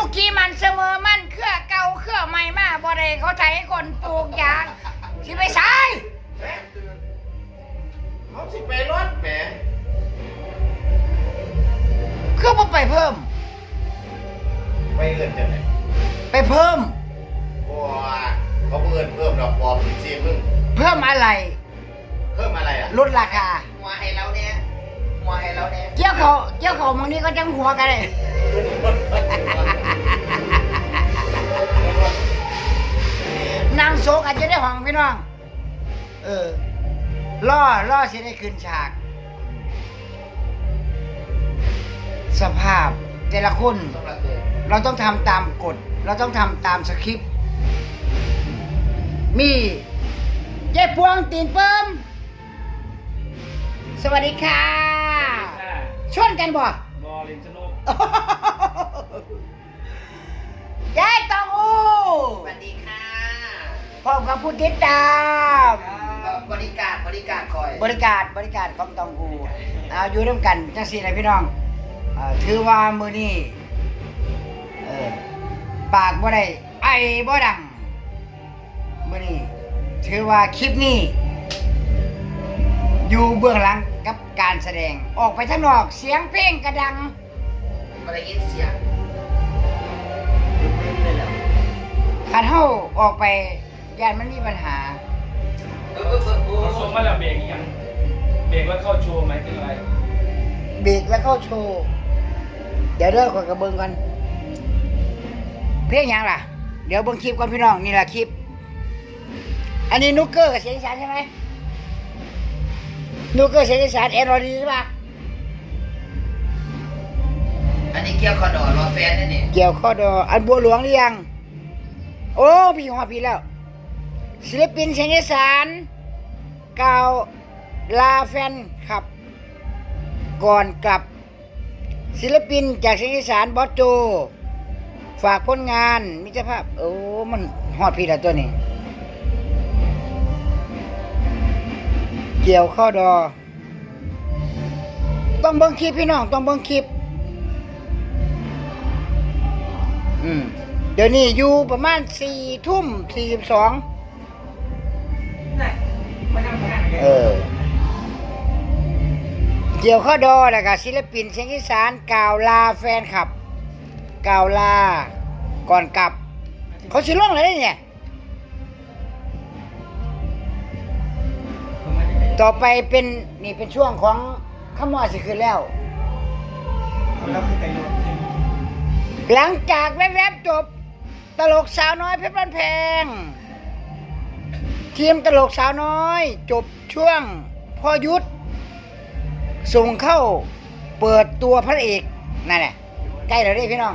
สุขีมันเสมอมันเครือเก่าเครือใหม่มาบ่ได้เขาใช้คนปลูกยางสิไปใช้แหมเขาสิไปรถแหมเครือบ่ไปเพิ่ม ไปเงินจังไหนไปเพิ่มว้าเขาเงินเพิ่มดอกปลอมอีกสิมึงเพิ่มอะไรเพิ่มอะไรอะลดราคา หัวให้เราเนี่ยหัวให้เราเนี่ยเจ้าเขาเจ้าเขาบางนี้ก็จังหัวกันเลย โศกอาจจะได้ห้องพี่น้อง เออล่อล่อสิได้ขึ้นฉาก สภาพแต่ละคนสำหรับเกิดเราต้องทำตามกฎ เราต้องทำตามสคริปต์มีเย้พวงตีนเปิมสวัสดีค่ะ ชวนกันบ่บอลินสนุกยายตองอูสวัสดีค่ะ พร้อมกับผู้ติดตามเอ่อบริการบริการคอยบริการบริการของตองอูเอาอยู่ร่วมกันจังสี่เลยพี่น้องเอ่อถือว่ามือนี้เออปากบ่ได้ไอ้บ่ดังมือนี้ถือว่าคลิปนี้ อยู่เบื้องหลังกับการแสดงออกไปข้างนอกเสียงเพลงกระดังไม่ได้ยินเสียงคันเฮาออกไป ย่านมันมีปัญหาเออเออเออเออเขาส่งมาแล้วเบรกอีกยังเบรกแล้วเข้าโชว์ไหมายถึงอะไรเบรกแล้วเข้าโชว์ เดี๋ยวเด้อขอยกระเบิงกันเพลงหยังล่ะ เดี๋ยวเบิ่งคลิปก่อนพี่น้องนี่ล่ะคลิป อันนี้นุกเกอร์กับเสียงอีสานใช่ไหมนุกเกอร์เสียงอีสานเอ็นรอดีใช่ปะอันนี้เกี่ยวคอดอรอแฟนนี่นี่เกี่ยวข้อดออันบัวหลวงหรือยัง โอ้พี่หัวพี่แล้ว ศิลปินเสียงอีสานกล่าวลาแฟนครับ ก่อนกลับ ศิลปินจากเสียงอีสานบอสโจ ฝากผลงานมิตรภาพ โอ้ มันฮอดพี่ล้วตัวนี้ เกี่ยวข้อดอ ต้องเบิ่งคลิปพี่น้อง ต้องเบิ่งคลิป อืมเดี๋ยวนี้อยู่ประมาณสี่ทุ่มสี่สิบสอง เออ เกี่ยวข้อดอแล้วก็ศิลปินเสียงอีสานกล่าวลาแฟนคลับ กล่าวลาก่อนกลับ เขาสิลงเลยเนี่ย ต่อไปเป็นนี่เป็นช่วงของขมอสิคืนแล้วแล้วคือไก่โยนหลังจากแวบๆจบ ตลกสาวน้อยเพชรบ้านแพง ทีมตลกสาวน้อย จบช่วงพ่อยุทธส่งเข้าเปิดตัวพระเอกนั่นแหละใกล้แล้วเด้พี่น้อง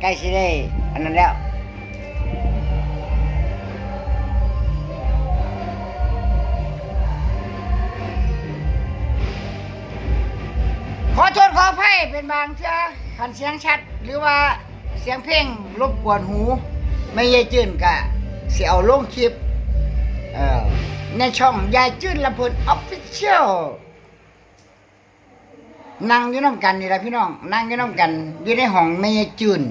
ใกล้สิได้อันนั้นแล้วขอโทษขออภัยเป็นบางเชื่อขันเสียงชัด หรือว่าเสียงเพลงรบกวนหู ไม่ยายจื้นกะเสียเอาลงคลิป ในช่องยายจื้นลำเพลินออฟฟิเชียลนั่งอยู่น้ำกันนี่แหละพี่น้อง นั่งอยู่น้ำกันอยู่ในห้องไม่ยจื้น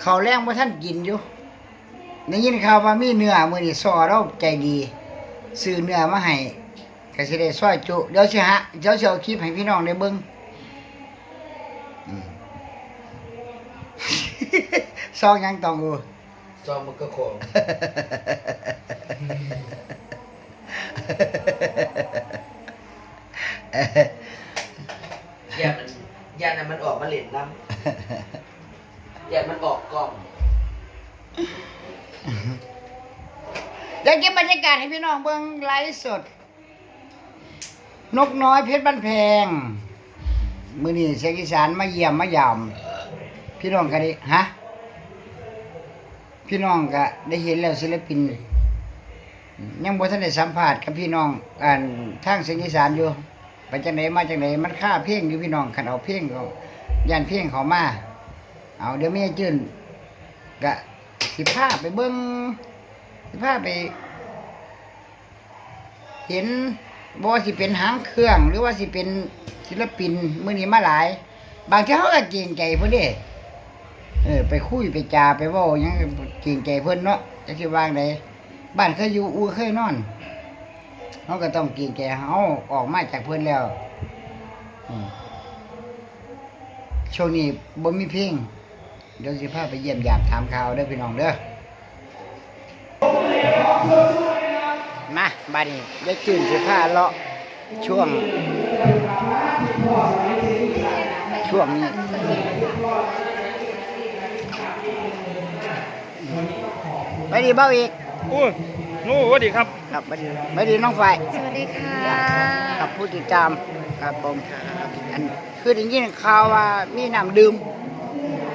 เขาวแรงว่าท่านกินอยู่ได้ยินข่าวว่ามีเนื้อมือนี่ซอเราใจดีซื้อเนื้อมาให้ก็สิได้ซอยจุเดี๋ยวสิฮะเดี๋ยวสิเอาคลิปให้พี่น้องได้เบิ่ง ซองหยังต้องกูซอมมันก็โคงอย่ามันอย่านั้นมันออกมาเล่นน้ำอย่ามันออกกล้องเดี๋ยวเก็บบรรยากาศให้พี่น้องเบิ่งไลฟ์สด นกน้อยเพชรบ้านแพง มื้อนี้เสียงอีสานมาเยี่ยมมายามพี่น้องก็ได้ฮะ พี่น้องก็ได้เห็นแล้วศิลปิน ยังบ่ทันได้สัมภาษณ์กับพี่น้องอ่านทางเสียงอีสานอยู่ ไปจังไดมาจังไดมันค่าเพลงอยู่พี่น้องคันเอาเพลงเขาย่านเพลงเขามาเอาเดี๋ยวแม่จืนก็สิพาไปเบิ่งสิพาไป เห็นบ่ว่าสิเป็นหางเครื่อง หรือว่าสิเป็นศิลปิน มือนี้มาหลาย บางทีเขาก็เกรงใจพิ่นเด้ เออ ไปคุยไปจาไปเว้าหยังเกรงใจเพิ่นเนาะจักสิว่างใดบ้านเคยอยู่อู่เคยนอนเขาก็ต้องเกรงใจเขาออกมาจากเพิ่นแล้วช่วงนี้บ่มีเพลงเดี๋ยวสิพาไปเยี่ยมยามถามข่าวเด้อพี่น้องเด้อมาบานี้ยายจืนสิพาเลาะช่วง ช่วงนี้ ไปดีเบ้าอีกโอ้ยโอ้สวัสดีครับ ครับไปดีไปดีน้องฝ่ายสวัสดีค่ะกับผู้ติดตามครับผมอันคือได้ยินข่าวว่ามีน้ำดื่ม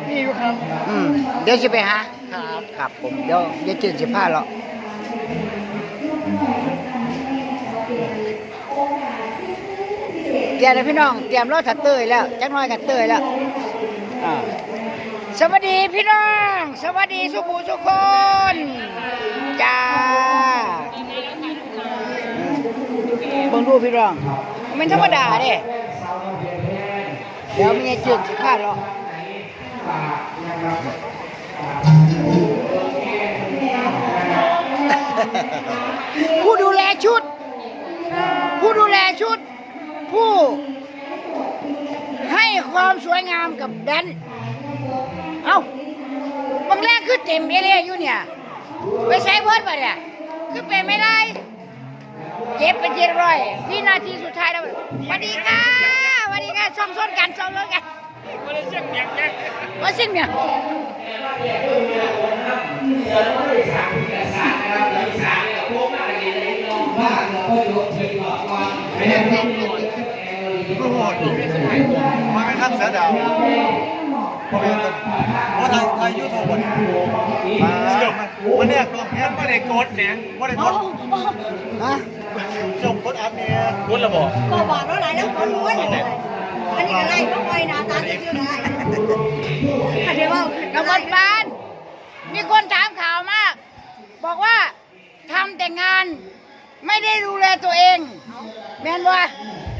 นี่อยู่ครับ อืมเดี๋ยวสิไปหาครับครับผมเดี๋ยวเดี๋ยวจืนสิพาเลาะเตรียมเลยพี่น้องเตรียมรถถัดเตยแล้วจักหน้อยกับเตยแล้วอ่า สวัสดีพี่น้อง สวัสดีสุภูสุคนจ้าอืมเบิ่งดูพี่น้องมันเป็นธรรมดาเด้เดี๋ยวมีไอ้จืดสิพาเลาะผู้ดูแลชุด ผู้ดูแลชุด ผู้ให้ความสวยงามกับแดน เอ้าบางแรกคือเต็มเอเลียอยู่เนี่ย ไปใช้เพิ่นไปเนี่ยคือเป็นไม่ได้ เจ็บไปเจ็ดร้อยวินาทีสุดท้ายแล้วสวัสดีค่ะสวัสดีค่ะช่องส้นกันช่องส้นกันไม่ได้เช็คเมียงแจ๊กว่าสิ่งเนี่ยโอ้โหมาเป็นขั้นเสือดาวพอ เป็นต้นเพราะทาไทยยูทูบเนี่ยมันเนี่ยกล้องเนี่ยไม่ได้โกดเนี่ยไม่ได้กดฮะจงกดอัพเนี่ยกดระบอกก็บอกแล้วไหนแล้วคนรู้ว่าอย่างไรอันนี้อะไรต้องไปนะตาจะชื่ออะไรอันนี้ว่ากำมลปานมีคนถามข่าวมาก บอกว่าทำแต่งาน ไม่ได้ดูแลตัวเอง แม่นว่า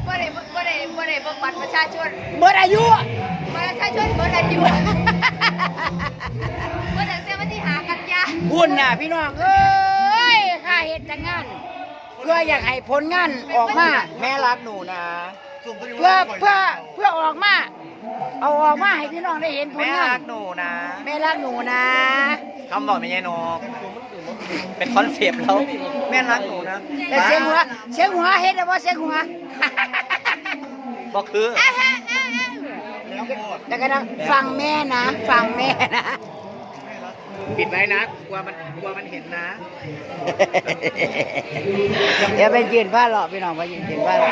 บ่ได้บ่ได้บ่ได้บ่บัตรประชาชนเบิดอายุอะประชาชนบ่ได้อยู่บ่ได้แต่วันที่หากันยาบุญน่ะพี่น้องเอ้ยข้าเฮ็ดแต่งาน เพื่ออยากให้ผลงานออกมาแม่รักหนูนะ เพื่อเพื่อเพื่อออกมา เอาออกมาให้พี่น้องได้เห็นผลแม่งารัน กหนูนะ แม่รักหนูนะ คำบอกไม่ใช่นก เป็นคอนเซปต์แล้วแม่รักหนูนะแต่เสียงหัวเสียงหัวเฮ็ดแล้วว่าเสียงหัวบอกคือแล้วก็ต้องฟังแม่นะ ฟังแม่นะ ปิดไว้นะกลัวมันกลัวมันเห็นนะ เดี๋ยวไปยืนผ้าหล่อพี่น้องไปยืนยืนผ้าหล่อ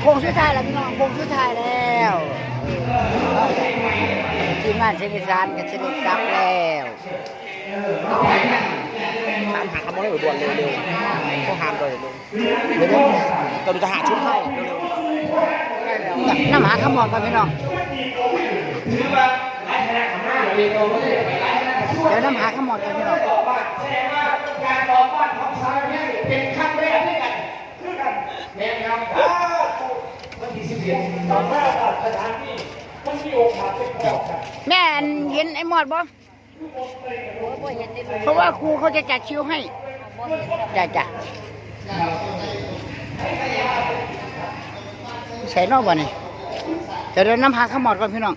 โค้งสุดท้ายแล้วพี่น้องโค้งสุดท้ายแล้วทีมงานเชียงอีสานกับเชียงกลับแล้ว ถามหาคำว่าด่วนเร็วๆพวกหามเลยเร็วเดี๋ยวเดี๋ยวๆเราจะหาชุดให้เร็วน้ำหาขมอดก่อนพี่น้องเดี๋ยวน้ำหาขมอดก่อนพี่น้องแม่อันเห็นไอ้หมอดบ่บ่เห็นได้ เพราะว่าครูเขาจะจัดคิวให้จ้ะจ้ะใส่นอกบ่นี่เดี๋ยวเดี๋ยวน้ำหาขมอดก่อนพี่น้อง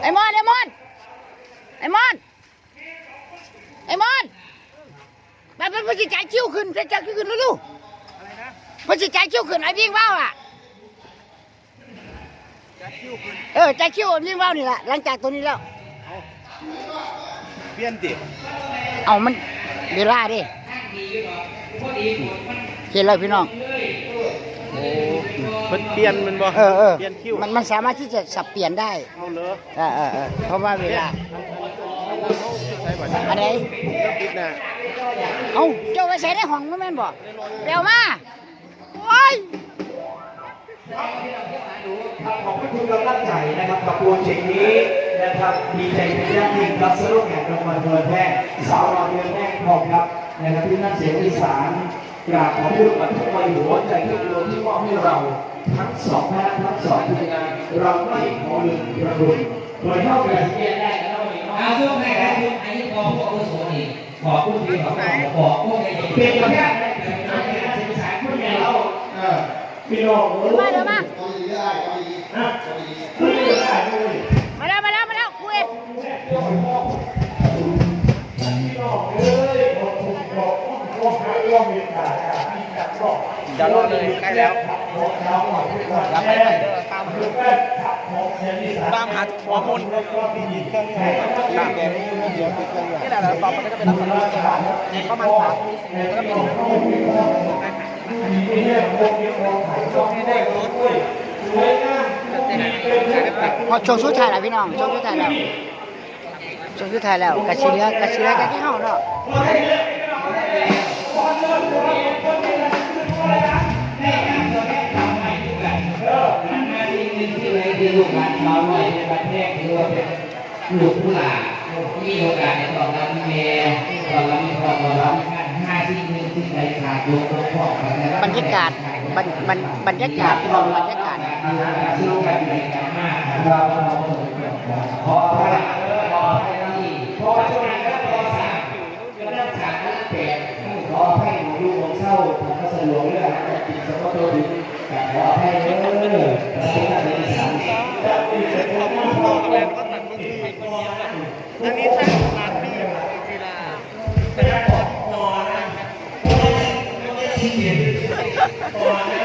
ไอ้มอนไอ้มอนไอ้มอนไอ้มอนไปไปไปสิจ่ายคิวขึ้นไปจ่ายคิวขึ้นลูกๆไปสิจ่ายคิวขึ้นไอ้วิ่งว่าวอะ เออจ่ายคิววิ่งว่าวนี่แหละหลังจากตัวนี้แล้วเปลี่ยนติเอามันเวลาดิเห็นแล้วพี่น้อง โอ้มันเปลี่ยนมันบ่เออเออเปลี่ยนคิวมันมันสามารถที่จะสับเปลี่ยนได้เอาเลยเออเออเออเพราะว่าเวลาใช่ป่ะอันไหนแล้วปิดน่ะเอาเจ้าไปใส่ในห้องมั้แม่นบ่เร็วมาโอ้ย ขอบคุณกำลังใจนะครับกับโปรเจกต์นี้นะครับดีใจเป็นอย่างยิ่งรับสรุปแห่งรางวัลเมืองแพร่สาวรอเมืองแพร่พร้อมครับนะครับที่นักเสียงอีสานกราบขอบคุณกับทุกวัยหัวใจทุกดวงที่มอบให้เราทั้งสองคณะทั้งสองทีมงานเราไม่ขอลืมประคุณโดยเท่ากันเรียนได้แล้วเอาช่วงไหนครับช่วงไหนที่กอพวกอุโสนี่ขอพูดที่ขอบอกพวกไอ้เปลี่เด็ยนกประเภทเป็นนักเสียงอีสานคนเดียวเราเออ พี่น้องเดี๋ยวมาเดี๋ยวมานะคุยได้ด้วยมาแล้วมาแล้วมาแล้วคุยจะรอเลยใกล้แล้วรับไปเลยตามตามหาหัวมุนตามแกนี่เดี๋ยวติดกันนี่แหละแล้วต่อไปก็จะเป็นลักษณะประมาณสามปีสี่ก็ มีพอช่วงสุดท้ายแล้วพี่น้องชงสุดท้ายแล้วชงสุดท้ายแล้วกระชีเลือกระชีเลือกันที่เฮาเนาะที่หนที่ลูกหลานเราหน่อยในประเทศถือว่าเป็นลูกผู้หลานมีโอกาสในตอนรับแม่ตอนรับมีความตอนรับ บรรยากาศบรรบรรบรรยากาศพี่น้องบรรยากาศสู้กันนการมากเราขอพระขอให้ที่ขอช่วยก็ขอสามก็นั่งสามนั่งแปดขอให้หนูลูกของเศร้าผมก็สะดวกเรื่องจะติดสมบูรณ์ขอให้เด้อพระพุทธเจ้า Bye.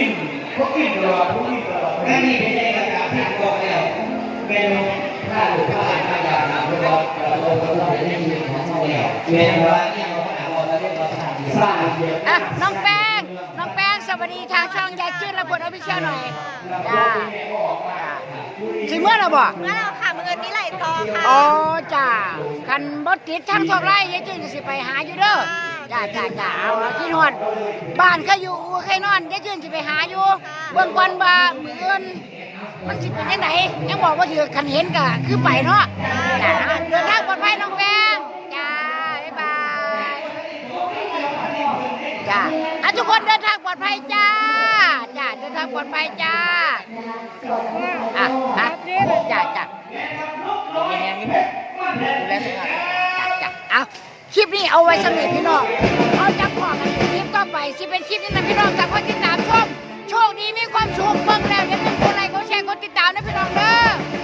ก็ยินเขากินตลอดเขากินตลอดแม่นี่เป็นเอกสารที่บอกแล้วเป็นพระหรือพระอาจารย์นะเพราะว่าเราเราเราได้ยินของเขาแล้วเป็นว่าเนี่ยเราก็อ่านเราได้เราทำสร้างเดียวอะน้องแป้งน้องแป้งสวัสดีทางช่องยายจื้นระเบิดออฟฟิเชียลหน่อยจ้าสิเมื่อเราบอกมาแล้วค่ะมือนี้ไหลตองค่ะอ๋อจ้าคันบดติดทางทองไร่ยายจื้นก็สิไปหาอยู่เด้อ จ้าจ้าจ้าเอาเอาที่นอนบ้านเขาอยู่อู่เคยนอนยายจื้นสิไปหาอยู่เบิ่งก่อนว่ามื้ออื่นมันสิเป็นจังไดยังบอกว่าถือคันเห็นก็คือไปเนาะจ้าเดินทางปลอดภัยน้องแป้งจ้าบ๊ายบายจ้าอะทุกคนเดินทางปลอดภัยจ้าจ้าเดินทางปลอดภัยจ้าอะอะจ้าจ้ามีแฮงนี่ดูแลสุขภาพจ้ะจ้ะเอา คลิปนี้เอาไว้สำหรับพี่น้องเอาจับพอกันคลิปต่อไปสิเป็นคลิปนี้นะพี่น้องจากคนติดตามชมโชคดีมีความสุขเบิ่งแล้วอย่าลืมกดไลค์กดแชร์คนติดตามนะพี่น้องเด้อ